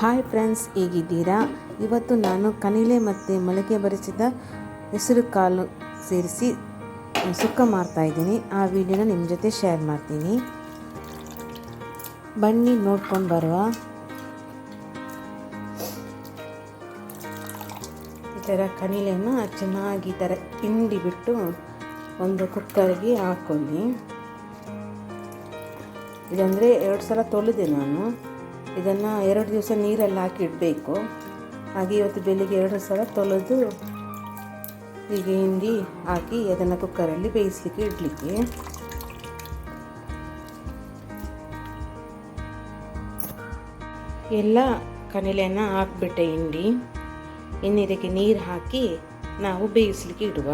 Hi friends ಹೇಗಿದ್ದೀರಾ? ಇವತ್ತು ನಾನು ಕನಿಲೆ ಮತ್ತು ಮೊಳಕೆ ಬರಿಸಿದ ಹೆಸರು ಕಾಲು ಸೇರಿಸಿ ಸುಕ್ಕ ಮಾಡ್ತಾ ಇದ್ದೀನಿ. ಆ ವಿಡಿಯೋನ ನಿಮ್ಮ ಜೊತೆ ಶೇರ್ ಮಾಡ್ತೀನಿ. ಬನ್ನಿ, ನೋಡ್ಕೊಂಡು ಬರುವ. ಈ ಥರ ಕನಿಲೆಯನ್ನು ಚೆನ್ನಾಗಿ ಈ ಥರ ಹಿಂಡಿ ಬಿಟ್ಟು ಒಂದು ಕುಕ್ಕರ್ಗೆ ಹಾಕ್ಕೊಳ್ಳಿ ಇದಂದರೆ ಎರಡು ಸಲ ತೊಳೆದೆ ನಾನು. ಇದನ್ನು ಎರಡು ದಿವಸ ನೀರಲ್ಲಿ ಹಾಕಿ ಇಡಬೇಕು. ಹಾಗೆ ಇವತ್ತು ಬೆಳಿಗ್ಗೆ ಎರಡು ಸಲ ತೊಳೆದು ಹೀಗೆ ಹಿಂಡಿ ಹಾಕಿ ಅದನ್ನು ಕುಕ್ಕರಲ್ಲಿ ಬೇಯಿಸಲಿಕ್ಕೆ ಇಡಲಿಕ್ಕೆ. ಎಲ್ಲ ಕನೆಲೆಯನ್ನು ಹಾಕ್ಬಿಟ್ಟೆ ಹಿಂಡಿ. ಇನ್ನು ಇದಕ್ಕೆ ನೀರು ಹಾಕಿ ನಾವು ಬೇಯಿಸಲಿಕ್ಕೆ ಇಡುವ.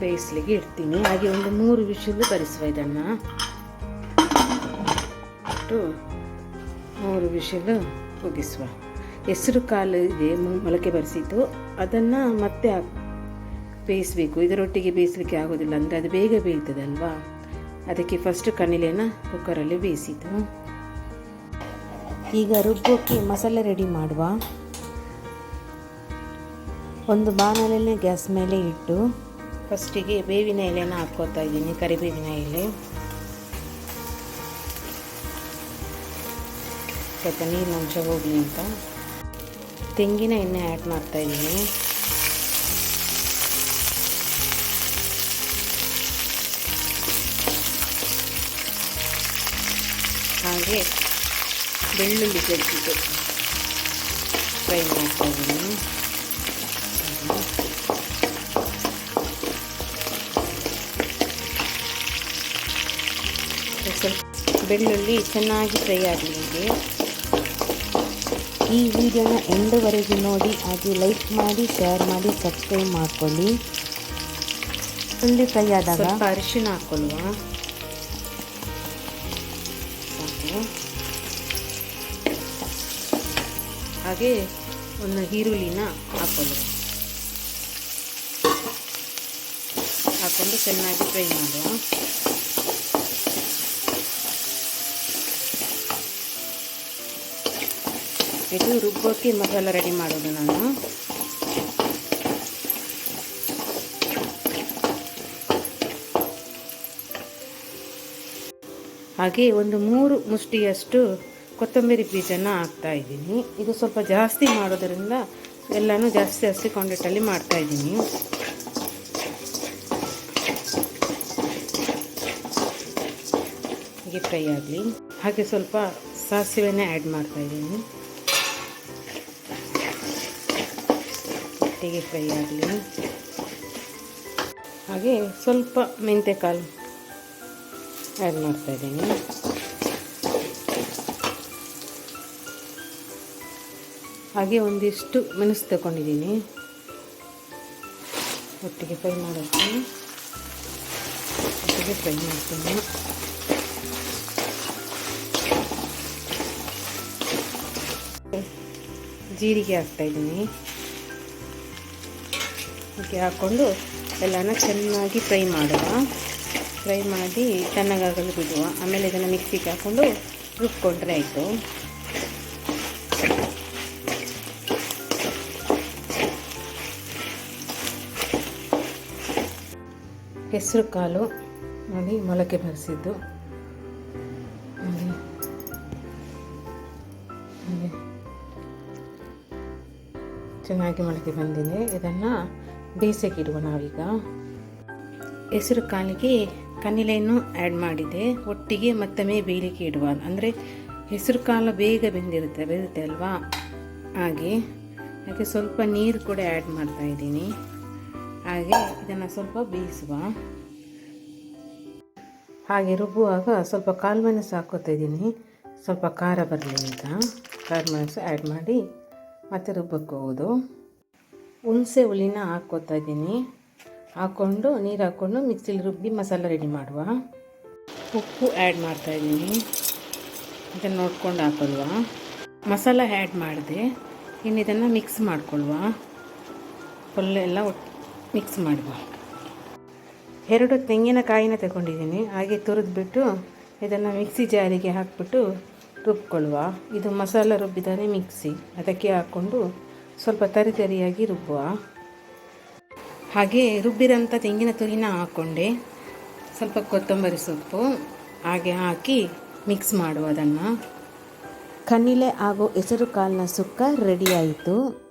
ಬೇಯಿಸ್ಲಿಕ್ಕೆ ಇಡ್ತೀನಿ. ಹಾಗೆ ಒಂದು ಮೂರು ವಿಷಲು ಬರಿಸುವ ಇದನ್ನು. ಇಟ್ಟು ಮೂರು ವಿಷಲು ಮುಗಿಸುವ. ಹೆಸರು ಕಾಲು ಇದೆ ಮೊಳಕೆ ಬರೆಸಿದ್ದು. ಅದನ್ನು ಮತ್ತೆ ಬೇಯಿಸಬೇಕು. ಇದರೊಟ್ಟಿಗೆ ಬೇಯಿಸಲಿಕ್ಕೆ ಆಗೋದಿಲ್ಲ. ಅಂದರೆ ಅದು ಬೇಗ ಬೇಯ್ತದಲ್ವಾ? ಅದಕ್ಕೆ ಫಸ್ಟ್ ಕಣಿಲೇನ ಕುಕ್ಕರಲ್ಲಿ ಬೇಯಿಸಿದ್ದು. ಈಗ ರುಬ್ಬೋಕ್ಕೆ ಮಸಾಲೆ ರೆಡಿ ಮಾಡುವ. ಒಂದು ಬಾಣಲೆನೇ ಗ್ಯಾಸ್ ಮೇಲೆ ಇಟ್ಟು ಫಸ್ಟಿಗೆ ಬೇವಿನ ಎಲೆನ ಹಾಕ್ಕೋತಾ ಇದ್ದೀನಿ, ಕರಿಬೇವಿನ ಎಲೆ. ಸ್ವಲ್ಪ ನೀರಿನ ಅಂಶ ಹೋಗಲಿ ಅಂತ. ತೆಂಗಿನ ಎಣ್ಣೆ ಆ್ಯಡ್ ಮಾಡ್ತಾ ಇದ್ದೀನಿ. ಹಾಗೆ ಬೆಳ್ಳುಳ್ಳಿ ಜಜ್ಜಿದ್ದು ಫ್ರೈ ಮಾಡ್ತಾ ಇದ್ದೀನಿ. ಸ್ವಲ್ಪ ಬೆಳ್ಳುಳ್ಳಿ ಚೆನ್ನಾಗಿ ಫ್ರೈ ಆಗಲಿದೆ ಈ ವಿಡಿಯೋನ ಎಂಡವರೆಗೆ ನೋಡಿ, ಹಾಗೆ ಲೈಕ್ ಮಾಡಿ, ಶೇರ್ ಮಾಡಿ, ಸಬ್ಸ್ಕ್ರೈಬ್ ಮಾಡ್ಕೊಳ್ಳಿ. ಫುಲ್ಲಿ ಫ್ರೈ ಆದಾಗ ಅರಿಶಿನ ಹಾಕ್ಕೊಳ್ಳುವ ಹಾಗೆ ಒಂದು ಈರುಳ್ಳಿನ ಹಾಕ್ಕೊಳ್ಳುವ ಹಾಕ್ಕೊಂಡು ಚೆನ್ನಾಗಿ ಫ್ರೈ ಮಾಡುವ. ಇದು ರುಬ್ಬೋಕ್ಕೆ ಮಸಾಲ ರೆಡಿ ಮಾಡೋದು ನಾನು. ಹಾಗೆ ಒಂದು ಮೂರು ಮುಷ್ಟಿಯಷ್ಟು ಕೊತ್ತಂಬರಿ ಬೀಜನ ಹಾಕ್ತಾ ಇದ್ದೀನಿ. ಇದು ಸ್ವಲ್ಪ ಜಾಸ್ತಿ ಮಾಡೋದರಿಂದ ಎಲ್ಲನೂ ಜಾಸ್ತಿ ಕ್ವಾಂಟಿಟಲ್ಲಿ ಮಾಡ್ತಾ ಇದ್ದೀನಿ. ಹೀಗೆ ಫ್ರೈ ಆಗಲಿ. ಹಾಗೆ ಸ್ವಲ್ಪ ಸಾಸಿವೆನೇ ಆ್ಯಡ್ ಮಾಡ್ತಾ ಒಟ್ಟಿಗೆ ಫ್ರೈ ಆಗಲಿ. ಹಾಗೆ ಸ್ವಲ್ಪ ಮೆಂತ್ಯಕಾಳು ಆ್ಯಡ್ ಮಾಡ್ತಾ ಇದ್ದೀನಿ. ಹಾಗೆ ಒಂದಿಷ್ಟು ಮೆಣಸು ತಗೊಂಡಿದ್ದೀನಿ. ಒಟ್ಟಿಗೆ ಫ್ರೈ ಮಾಡೋಕ್ಕೆ. ಒಟ್ಟಿಗೆ ಫ್ರೈ ಮಾಡ್ತೀನಿ. ಜೀರಿಗೆ ಹಾಕ್ತಾಯಿದ್ದೀನಿ ಹೀಗೆ ಹಾಕ್ಕೊಂಡು ಎಲ್ಲನ ಚೆನ್ನಾಗಿ ಫ್ರೈ ಮಾಡುವ. ಫ್ರೈ ಮಾಡಿ ಚೆನ್ನಾಗಾಗಲು ಬಿಡುವ. ಆಮೇಲೆ ಇದನ್ನು ಮಿಕ್ಸಿಗೆ ಹಾಕ್ಕೊಂಡು ರುಬ್ಕೊಂಡ್ರೆ ಆಯಿತು. ಹೆಸರು ಕಾಲು ನೋಡಿ ಮೊಳಕೆ ಬರೆಸಿದ್ದು. ಚೆನ್ನಾಗಿ ಮೊಳಕೆ ಬಂದಿದೆ. ಇದನ್ನು ಬೇಯಿಸಕ್ಕೆ ಇಡುವ ನಾವೀಗ. ಹೆಸರು ಕಾಲಿಗೆ ಕನಿಲೆಯನ್ನು ಆ್ಯಡ್ ಮಾಡಿದೆ. ಒಟ್ಟಿಗೆ ಮತ್ತೊಮ್ಮೆ ಬೇಯಲಿಕ್ಕೆ ಇಡುವ. ಅಂದರೆ ಹೆಸರು ಕಾಳು ಬೇಗ ಬೆಂದಿರುತ್ತೆ ಬೆಂದಿರುತ್ತೆ ಅಲ್ವಾ? ಹಾಗೆ ಹಾಗೆ ಸ್ವಲ್ಪ ನೀರು ಕೂಡ ಆ್ಯಡ್ ಮಾಡ್ತಾ ಇದ್ದೀನಿ. ಹಾಗೆ ಇದನ್ನು ಸ್ವಲ್ಪ ಬೇಯಿಸುವ. ಹಾಗೆ ರುಬ್ಬುವಾಗ ಸ್ವಲ್ಪ ಕಾಳು ಮೆಣಸು ಹಾಕೋತಾ ಇದ್ದೀನಿ. ಸ್ವಲ್ಪ ಖಾರ ಬರಲಿ ಅಂತ. ಕಾಲು ಮೆಣಸು ಆ್ಯಡ್ ಮಾಡಿ ಮತ್ತೆ ರುಬ್ಬಕ್ಕೆ ಹೋಗೋದು ಹುಣಸೆ ಹುಳಿನ ಹಾಕ್ಕೋತಾ ಇದ್ದೀನಿ. ಹಾಕ್ಕೊಂಡು ನೀರು ಹಾಕ್ಕೊಂಡು ಮಿಕ್ಸಿಲಿ ರುಬ್ಬಿ ಮಸಾಲ ರೆಡಿ ಮಾಡುವ. ಉಪ್ಪು ಆ್ಯಡ್ ಮಾಡ್ತಾ ಇದ್ದೀನಿ. ಇದನ್ನು ನೋಡ್ಕೊಂಡು ಹಾಕೊಲ್ವ? ಮಸಾಲ ಆ್ಯಡ್ ಮಾಡಿದೆ. ಇನ್ನು ಇದನ್ನು ಮಿಕ್ಸ್ ಮಾಡ್ಕೊಳ್ವ ಒಟ್ಟು ಮಿಕ್ಸ್ ಮಾಡುವ. ಎರಡು ತೆಂಗಿನಕಾಯಿನ ತಗೊಂಡಿದ್ದೀನಿ. ಹಾಗೆ ತುರಿದ್ಬಿಟ್ಟು ಇದನ್ನು ಮಿಕ್ಸಿ ಜಾರಿಗೆ ಹಾಕ್ಬಿಟ್ಟು ರುಬ್ಕೊಳ್ಳುವ. ಇದು ಮಸಾಲ ರುಬ್ಬಿದರೆ ಮಿಕ್ಸಿ. ಅದಕ್ಕೆ ಹಾಕ್ಕೊಂಡು ಸ್ವಲ್ಪ ತರಿ ತರಿಯಾಗಿ ರುಬ್ಬುವ. ಹಾಗೆ ರುಬ್ಬಿರೋಂಥ ತೆಂಗಿನ ತುರಿನ ಹಾಕ್ಕೊಂಡೆ ಸ್ವಲ್ಪ ಕೊತ್ತಂಬರಿ ಸೊಪ್ಪು, ಹಾಗೆ ಹಾಕಿ ಮಿಕ್ಸ್ ಮಾಡುವ ಅದನ್ನು. ಕನ್ನಿಲೆ ಹಾಗೂ ಹೆಸರು ಕಾಳಿನ ಸುಕ್ಕ ರೆಡಿಯಾಯಿತು